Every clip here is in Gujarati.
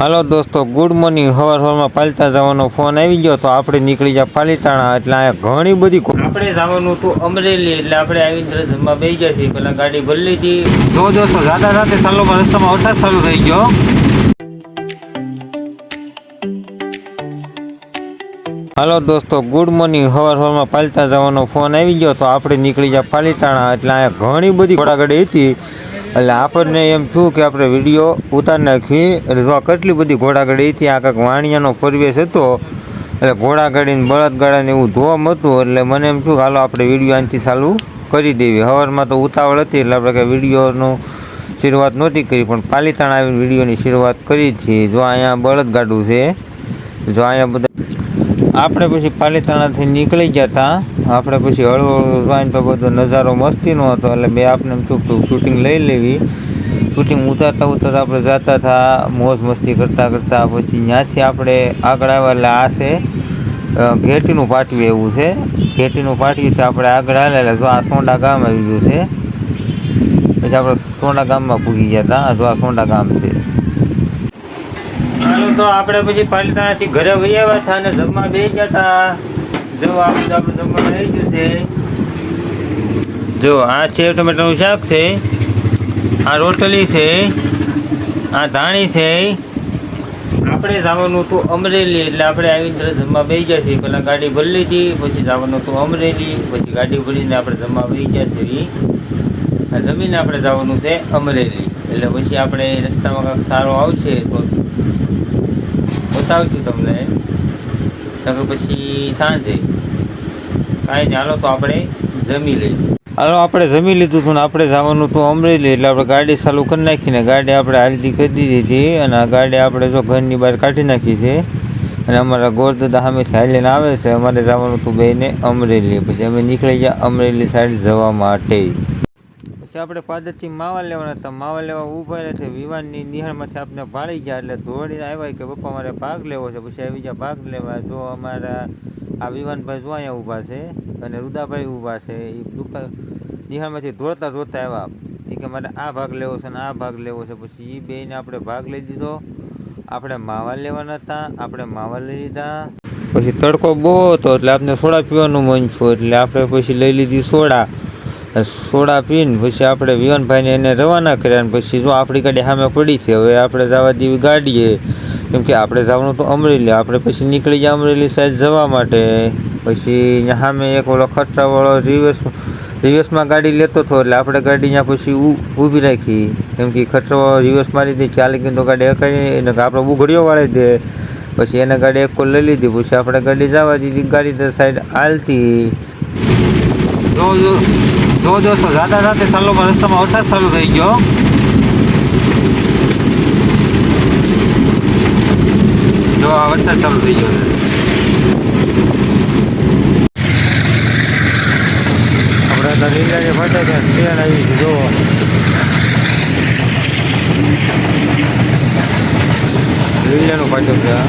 હાલો દોસ્તો ગુડ મોર્નિંગ હવાર હવારમાં પાલિતા જવાનો ફોન આવી ગયો તો આપણે નીકળી જાય પાલિતાણા. એટલે અહીંયા ઘણી બધી આપણે જવાનું હતું અમરેલી એટલે આપણે આવી જમવા બેસી ગયા છીએ. પેલા ગાડી ભરી લીધી. જો દોસ્તો જાતા સાથે ચાલોમાં રસ્તામાં વરસાદ ચાલુ થઈ ગયો. હાલો દોસ્તો ગુડ મોર્નિંગ હવાર હવારમાં પાલિતા જવાનો ફોન આવી ગયો તો આપણે નીકળી જાય પાલિતાણા. એટલે અહીંયા ઘણી બધી ઘોડાગાડી હતી. એટલે આપણને એમ થયું કે આપણે વીડિયો ઉતારી નાખીએ. એટલે જો કેટલી બધી ઘોડાગાડી હતી, આ કાંઈક વાણિયાનો પરિવેશ હતો. એટલે ઘોડાગાડીને બળદગાડાને એવું ધોમ હતું. એટલે મને એમ થયું કે હાલો આપણે વીડિયો આનાથી ચાલુ કરી દેવી. હવારમાં તો ઉતાવળ હતી, એટલે આપણે કંઈ વિડીયોનું શરૂઆત નહોતી કરી. પણ પાલીતાણા આવીને વિડીયોની શરૂઆત કરી હતી. જો અહીંયા બળદગાડું છે, જો અહીંયા બધા આપણે પછી પાલીતાણાથી નીકળી હતા આપણે પછી હળવો જોઈને તો બધો નજારો મસ્તીનો હતો. એટલે બે આપણે એમ થયું કે શૂટિંગ લઈ લેવી. શૂટિંગ ઉતારતા ઉતારતા આપણે જતા હતા, મોજ મસ્તી કરતાં કરતાં. પછી ત્યાંથી આપણે આગળ આવ્યા એટલે આ છે ઘેટીનું પાટિયું એવું છે. ઘેટીનું પાટિયું આપણે આગળ આવ્યા જો આ સોંડા ગામ આવી ગયું છે. પછી આપણે સોંડા ગામમાં પૂગી ગયા હતા. જો આ સોંડા ગામ છે. તો આપણે પછી પાલિતાણાથી ઘરે વહી આવ્યા હતા અને જમવા બે ગયા હતા. જો આ બધું આપણે જમવાનું આવી ગયું છે. જો આ છે ટમેટાનું શાક છે, આ રોટલી છે, આ ધાણી છે. આપણે જવાનું હતું અમરેલી, એટલે આપણે આવીને તરત જમવા બે ગયા છીએ. પહેલાં ગાડી ભરી લીધી, પછી જવાનું હતું અમરેલી, પછી ગાડી ભરીને આપણે જમવા બે ગયા છીએ. આ જમીને આપણે જવાનું છે અમરેલી. એટલે પછી આપણે રસ્તામાં કાંઈક સારો આવશે તો બતાવશું તમને. નકર પછી સાંજે. કાંઈ નહીં, હાલો તો આપણે જમી લઈએ. હાલો, આપણે જમી લીધું હતું ને આપણે જવાનું હતું અમરેલી, એટલે આપણે ગાડી ચાલુ કરી નાખીને ગાડી આપણે હાલતી કરી દીધી હતી. અને આ ગાડી આપણે જો ઘરની બહાર કાઢી નાખી છે. અને અમારા ગોરદાદા સામેથી હાલીને આવે છે. અમારે જવાનું હતું બેને અમરેલી. પછી અમે નીકળી ગયા અમરેલી સાઈડ જવા માટે. પછી આપણે પાદરથી માવા લેવાના હતા. માવા લેવા ઊભા રહે છે. વિવાનની નિહાળમાંથી આપણે ભાળી ગયા. એટલે દોડીને આવ્યા કે પપ્પા મારે ભાગ લેવો છે. પછી આવી ગયા ભાગ લેવા. જો અમારા આ વિવાનભાઈ જો અહીંયા ઊભા છે અને રુદાભાઈ ઊભા છે. એ દુકાન નિહાળમાંથી દોડતા દોડતા આવ્યા. એ કે મારે આ ભાગ લેવો છે અને આ ભાગ લેવો છે. પછી એ બેને આપણે ભાગ લઈ દીધો. આપણે માવા લેવાના હતા. આપણે માવા લઈ લીધા. પછી તડકો બહુ હતો. એટલે આપણે સોડા પીવાનું મન થયું. એટલે આપણે પછી લઈ લીધી સોડા. સોડા પીને પછી આપણે વિવાનભાઈને એને રવાના કર્યા અને પછી જો આપણી ગાડી સામે પડી છે, હવે આપણે જવા દેવી ગાડીએ કેમ કે આપણે જવાનું તો અમરેલી, આપણે પછી નીકળી ગયા અમરેલી સાઈડ જવા માટે. પછી સામે એક ઓલો ખતરાવાળો રિવર્સ રિવર્સમાં ગાડી લેતો હતો એટલે આપણે ગાડી ત્યાં પછી ઊભી રાખી. કેમ કે ખતરાવાળો રિવર્સ મારી દે, ચાલી ગયું તો ગાડી હકાઈ એને આપણે ઉઘડીઓ વાળી દે. પછી એને ગાડી એક લઈ લીધી, પછી આપણે ગાડી જવા દીધી, ગાડી સાઈડ હાલતી. જો જો જો દોસ્તો જાતા સાથે સલોમાં રસ્તામાં વરસાદ ચાલુ થઈ ગયો. જો આ વરસાદ ચાલુ થઈ ગયો છે. આપણે તો લીલાજી ફાટે ત્યાં ટ્રેન આવી છે જો લીલાનું ફાટ્યું છે આ.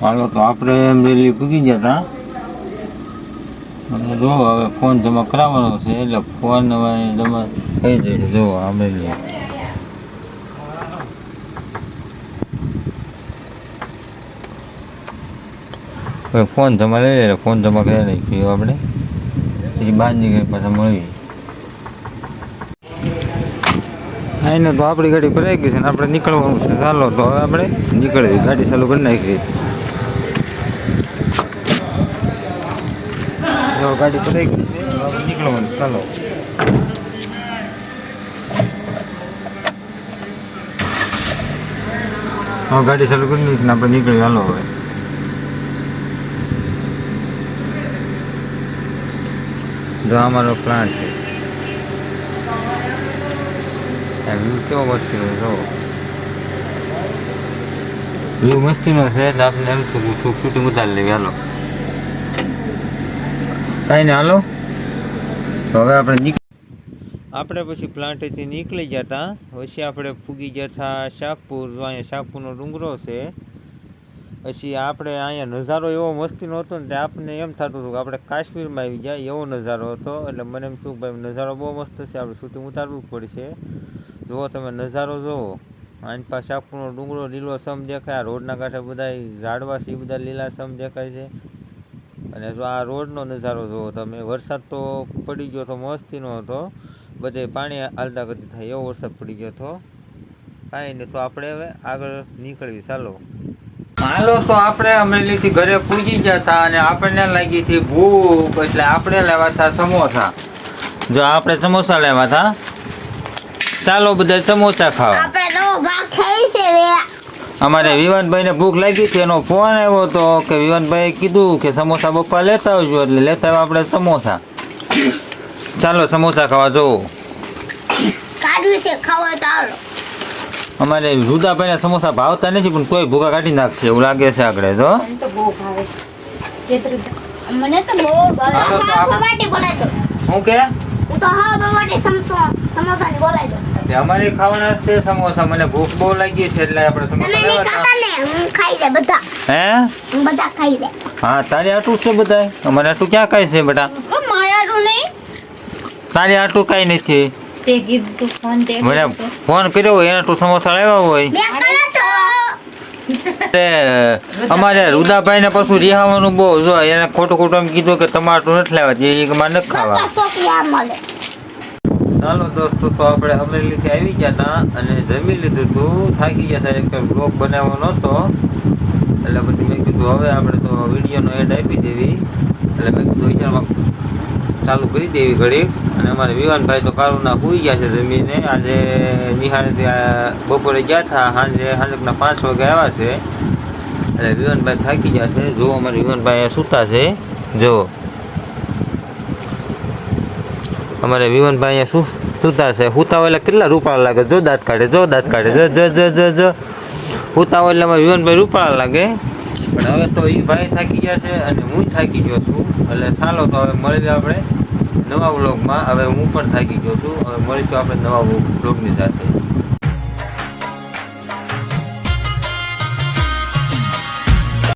હાલો તો આપણે અમરેલી પૂગી ગયા હતા અને જો હવે ફોન જમા કરાવવાનો છે, એટલે ફોન હવે જમા થઈ જશે. જો અમરેલી હવે ફોન જમા લઈ લે ફોન જમા કરી નાખ્યો આપણે. પછી બહાર નીકળી પાછા મળીએ આઈને તો આપણી ગાડી ભરાઈ ગઈ છે ને આપણે નીકળવાનું છે. ચાલો તો હવે આપણે નીકળીએ, ગાડી ચાલુ કરી નાખીએ. જો ગાડી પડી ગઈ નીકળવાનું ચાલો. હા ગાડી ચાલુ કરી નાખીને આપણે નીકળી હાલો હવે. જો અમારો પ્લાન્ટ છે. કેવો વસ્તુ જો. વ્યૂ મસ્તીનો છે એટલે આપણે એમ થયું કે શૂટિંગ ઉતારી લેવી હાલો કાંઈ નહીં હાલો તો હવે આપણે નીક આપણે પછી પ્લાન્ટેથી નીકળી ગયા હતા પછી આપણે ફૂગી ગયા હતા શાકપુર અહીંયા શાકપુરનો ડુંગરો છે, પછી આપણે અહીંયા નજારો એવો મસ્તીનો હતો ને તે આપણને એમ થતું હતું કે આપણે કાશ્મીરમાં આવી જાય એવો નજારો હતો. એટલે મને એમ શું ભાઈ નજારો બહુ મસ્ત છે, આપણે શૂટિંગ ઉતારવું જ પડશે. જુઓ તમે નજારો જુઓ. આની પાસે શાકપુરનો ડુંગરો લીલો સમ દેખાય, આ રોડના કાંઠે બધા ઝાડવા છે બધા લીલા સમ દેખાય છે. અને જો આ રોડનો નજારો જુઓ તમે, વરસાદ તો પડી ગયો તો મસ્તીનો હતો, બધે પાણી હાલતા કરતી થાય એવો વરસાદ પડી ગયો હતો. કાંઈ નહીં તો આપણે હવે આગળ નીકળવી ચાલો. હાલો, તો આપણે અમરેલીથી ઘરે પૂજી ગયા હતા અને આપણને લાગી હતી ભૂખ, એટલે આપણે લેવા હતા સમોસા. જો આપણે સમોસા લેવા હતા. ચાલો બધા સમોસા ખાવા આપણે તો ભાગ ખાઈ છે વે અમારે વિવાનભાઈને ભૂખ લાગી હતી એનો ફોન આવ્યો હતો કે વિવાનભાઈ કીધું કે સમોસા બપા લેતા આવજો એટલે લેતા આવ્યા આપણે સમોસા. ચાલો સમોસા ખાવા જવું. અમારે રુદાભાઈને સમોસા ભાવતા નથી પણ કોઈ ભૂખા કાઢી નાખશે એવું લાગે છે આગળ તો મને તો બહુ ભાવે હું કે? હું તો હા બવાટી સમસો સમોસા બોલાય દો. તે અમારે ખાવાના છે સમોસા મને ભૂખ બહુ લાગી છે એટલે આપણે સમોસા ખાતા ને? હું ખાઈ દે બધા. હે? હું બધા ખાઈ દે હા તારી આટું છે બધા? અમારે આટું ક્યાં ખાય છે બેટા ઓ આટું નહીં. તારી આટું કાંઈ નથી. તે કીધું તું ફોન તે મને ફોન કર્યો હોય એને તું સમોસા લાવ્યા હોય. અમારે રુદાભાઈ ને પાછું રિહાવાનું બહુ જો એને ખોટું ખોટું એમ કીધું કે ટમાટું નથી લાવવા એ મારે નથી ખાવા. ચાલો દોસ્તો તો આપણે અમરેલીથી આવી ગયા હતા અને જમી લીધું હતું થાકી ગયા હતા એક બ્લોગ બનાવવો નહોતો એટલે પછી મેં કીધું હવે આપણે તો વિડીયોનો એડ આપી દેવી. એટલે મેં કીધું વિચારમાં ચાલુ કરી દેવી ઘડીક અને અમારે વિવાનભાઈ તો કારુના સુઈ ગયા છે જમીને. આજે નિહાળે બપોરે ગયા હતા. સાંજે સાંજકના પાંચ વાગે આવ્યા છે. એટલે વિવાનભાઈ થાકી ગયા છે. જો અમારે વિવાનભાઈ સૂતા છે. જો અમારે વિવનભાઈ અહીંયા સૂતા છે. સૂતા હોય એટલે કેટલા રૂપાળા લાગે? જો દાંત કાઢે, જો દાંત કાઢે, જો જો જો જો જો. સૂતા હોય એટલે અમારે વિવનભાઈ રૂપાળા લાગે. પણ હવે તો એ ભાઈ થાકી ગયા છે અને હું થાકી ગયો છું. એટલે ચાલો તો હવે મળીએ આપણે નવા વ્લોગમાં. હવે હું પણ થાકી ગયો છું. હવે મળીશું આપણે નવા વ્લોગની સાથે.